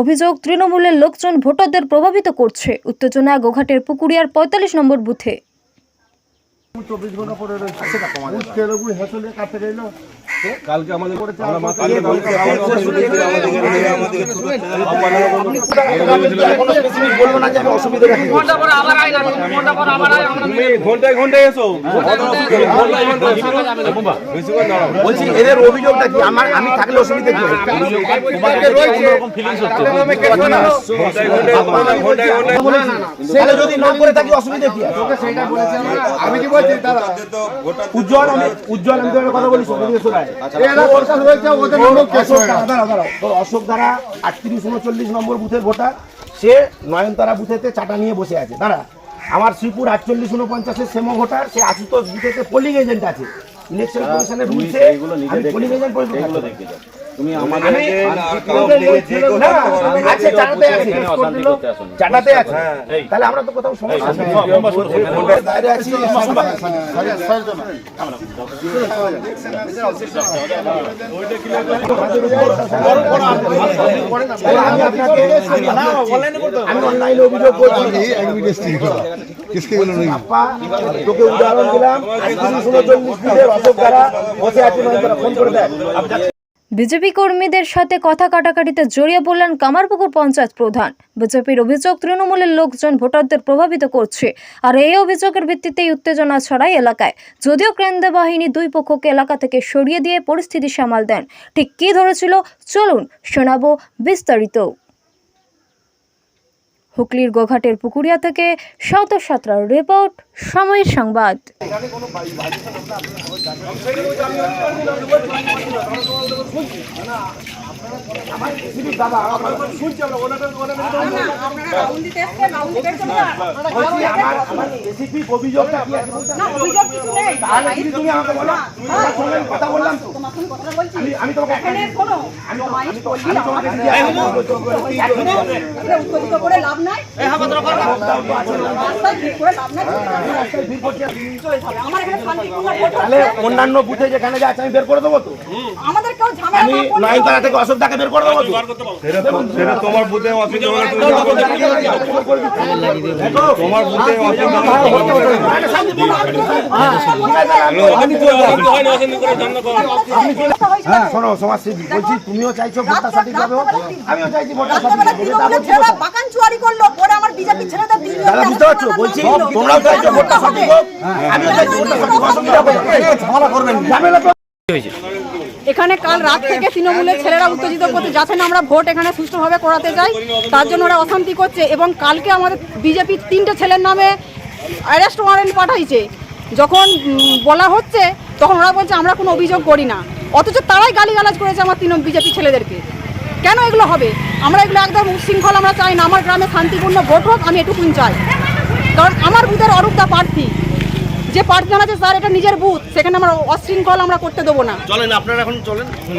অভিযোগ তৃণমূলের লোকজন ভোটারদের প্রভাবিত করছে। উত্তেজনা গোঘাটের পুকুরিয়ার পঁয়তাল্লিশ নম্বর বুথে। কালকে আমাদের ঘন্টায় ঘন্টায় এসো বলছি এদের অভিযোগটা কি আমার আমি থাকলে অসুবিধা কি হয়? যদি না করে থাকি অসুবিধা কি আমি কি বলছি উজ্জ্বল আমি উজ্জ্বল আমি কথা বলি শোনো, লোক কেস অশোক দ্বারা, আটত্রিশ উনচল্লিশ নম্বর বুথের ভোটার। সে নয়নতারা বুথেতে চাটা নিয়ে বসে আছে। দাঁড়া আমার শ্রীপুর আটচল্লিশ উনপঞ্চাশের সেমো ভোটার সে আশুতোষ বুথেতে পোলিং এজেন্ট আছে। ইলেকশন কমিশনের রুলসে পোলিং এজেন্ট পরিষদ তুমি আমাদের আমি না আছে চাটাতে আছে। চাটাতে আছে। তাহলে আমরা তো কোথাও সমস্যা বাইরে আছি আমি অনলাইনে অভিযোগ করছি। তোকে উদাহরণ দিলাম। উনচল্লিশ মিনিটের অশোক দ্বারা বসে আছে ফোন করে দেয়। বিজেপি কর্মীদের সাথে কথা কাটাকাটিতে জড়িয়ে পড়লেন কামারপুকুর পঞ্চায়েত প্রধান। বিজেপির অভিযোগ, তৃণমূলের লোকজন ভোটারদের প্রভাবিত করছে। আর এই অভিযোগের ভিত্তিতেই উত্তেজনা ছড়ায় এলাকায়। যদিও কেন্দ্র বাহিনী দুই পক্ষকে এলাকা থেকে সরিয়ে দিয়ে পরিস্থিতি সামাল দেন। ঠিক কী ধরেছিল? চলুন শোনাবো বিস্তারিত। হুগলির গোঘাটের পুকুরিয়া থেকে শত সাতরার রিপোর্ট সময়ের সংবাদ। বলছি তাহলে যদি তুমি আমাকে বলো তোমার সঙ্গে আমি কথা বললাম তো। আমি আমি তোমাকে এখানে আমি আমি তোমাকে উত্তেজিত করে লাভ নাই। তাহলে অন্যান্য বুথে যেখানে যা আছে আমি বের করে দেবো তো? আমাদের কেউ আমি না করলে থেকে অশোক দাকে বের করে দেবো তোমার বুথে হবে তোমার বুথে হবে। হ্যাঁ শোনো সমাজসেবী বলছি তুমিও চাইছো ভোটটা সঠিকভাবে হোক আমিও চাইছি ভোটটা রাত্রেবেলা সঠিকভাবে দাদা বুঝতে পারছ? বলছি তোমরাও চাইছো ভোটটা সঠিক হোক আমিও চাইছি ভোটটা সঠিক হোক অসুবিধা। ঝামেলা করবেন ঝামেলা এখানে কাল রাত থেকে তৃণমূলের ছেলেরা উত্তেজিত করতে যাচ্ছে না আমরা ভোট এখানে সুষ্ঠুভাবে করাতে যাই তার জন্য ওরা অশান্তি করছে এবং কালকে আমাদের বিজেপির তিনটে ছেলের নামে অ্যারেস্ট ওয়ারেন্ট পাঠাইছে। যখন বলা হচ্ছে তখন ওরা বলছে আমরা কোনো অভিযোগ করি না। অথচ তারাই গালিগালাজ করেছে আমার তৃণমূল বিজেপি ছেলেদেরকে। কেন এগুলো হবে? আমরা এগুলো একদম উচ্ছৃঙ্খল আমরা চাই না। আমার গ্রামে শান্তিপূর্ণ ভোট হোক আমি এটুকুন চাই। কারণ আমার বুথের অরূপদা প্রার্থী যে প্রার্থী জানাচ্ছে স্যার এটা নিজের বুথ সেখানে আমরা অশৃঙ্খল আমরা করতে দেবো না।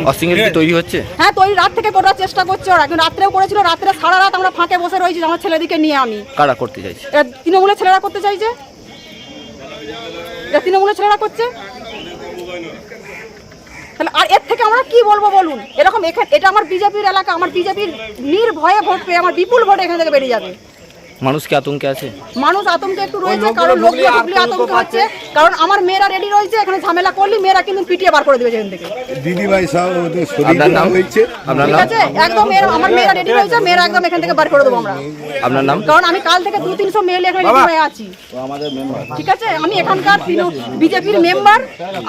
অস্টিংয়ের কি তৈরি হচ্ছে? হ্যাঁ তৈরি রাত থেকে করার চেষ্টা করছে ওরা। কিন্তু রাত্রেও করেছিল রাত্রে সারা রাত আমরা ফাঁকে বসে রয়েছি আমার ছেলেদিকে নিয়ে আমি। কারা করতে চাইছে? তৃণমূলের ছেলেরা করতে চাইছে? তৃণমূলের ছেলেরা করছে? তাহলে আর এর থেকে আমরা কি বলব বলুন? এরকম এখানে এটা আমার বিজেপির এলাকা, আমার বিজেপির নির্ভয়ে ভোট পেয়ে, আমার বিপুল ভোট এখান থেকে বেরিয়ে যাবে। মানুষ কি আতঙ্কে আছে? মানুষ আতঙ্কে একটু রয়েছে কারণ লোকগুলো ঢুকলে আতঙ্ক হচ্ছে। কারণ আমার মেয়েরা রেডি রয়েছে এখানে ঝামেলা করলে মেয়েরা কিন্তু পিটিয়ে বার করে দেবে যেখান থেকে। দিদি ভাই সাহেব ওদের শরীর আপনার নাম? হয়েছে। আপনার নাম? আছে একদম মেয়েরা আমার মেয়েরা রেডি রয়েছে মেয়েরা একদম এখান থেকে বার করে দেবো আমরা। আপনার নাম? কারণ আমি কাল থেকে দু তিনশো মেয়ে এখানে রেডি হয়ে আছি। ঠিক আছে আমি এখানকার বিজেপির মেম্বার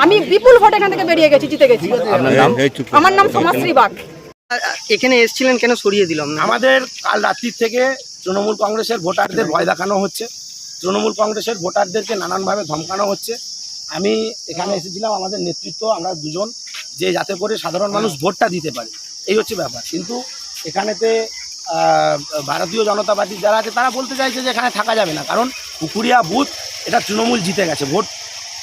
আমি বিপুল ভোট এখান থেকে বেরিয়ে গেছি জিতে গেছি। আপনার নাম? আমার নাম সমাজশ্রী বাগ। এখানে এসেছিলেন কেন সরিয়ে দিলাম না? আমাদের কাল রাত্রির থেকে তৃণমূল কংগ্রেসের ভোটারদের ভয় দেখানো হচ্ছে। তৃণমূল কংগ্রেসের ভোটারদেরকে নানানভাবে ধমকানো হচ্ছে। আমি এখানে এসেছিলাম আমাদের নেতৃত্ব আমরা দুজন যে যাতে করে সাধারণ মানুষ ভোটটা দিতে পারে। এই হচ্ছে ব্যাপার। কিন্তু এখানেতে ভারতীয় জনতা পার্টির যারা আছে তারা বলতে চাইছে যে এখানে থাকা যাবে না। কারণ পুকুরিয়া বুথ এটা তৃণমূল জিতে গেছে। ভোট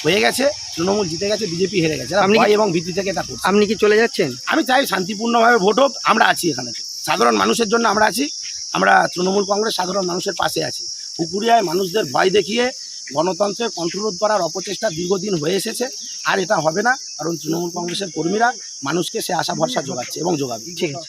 হয়ে গেছে তৃণমূল জিতে গেছে বিজেপি হেরে গেছে। আপনি এবং ভীতি থেকে এটা করছে। আপনি কি চলে যাচ্ছেন? আমি চাই শান্তিপূর্ণভাবে ভোট হোক আমরা আছি এখানে। সাধারণ মানুষের জন্য আমরা আছি আমরা তৃণমূল কংগ্রেস সাধারণ মানুষের পাশে আছি। পুকুরিয়ায় মানুষদের ভয় দেখিয়ে গণতন্ত্রের কন্ট্রোল করার অপচেষ্টা দীর্ঘদিন হয়ে এসেছে আর এটা হবে না কারণ তৃণমূল কংগ্রেসের কর্মীরা মানুষকে সে আশা ভরসা যোগাচ্ছে এবং যোগাবে। ঠিক আছে।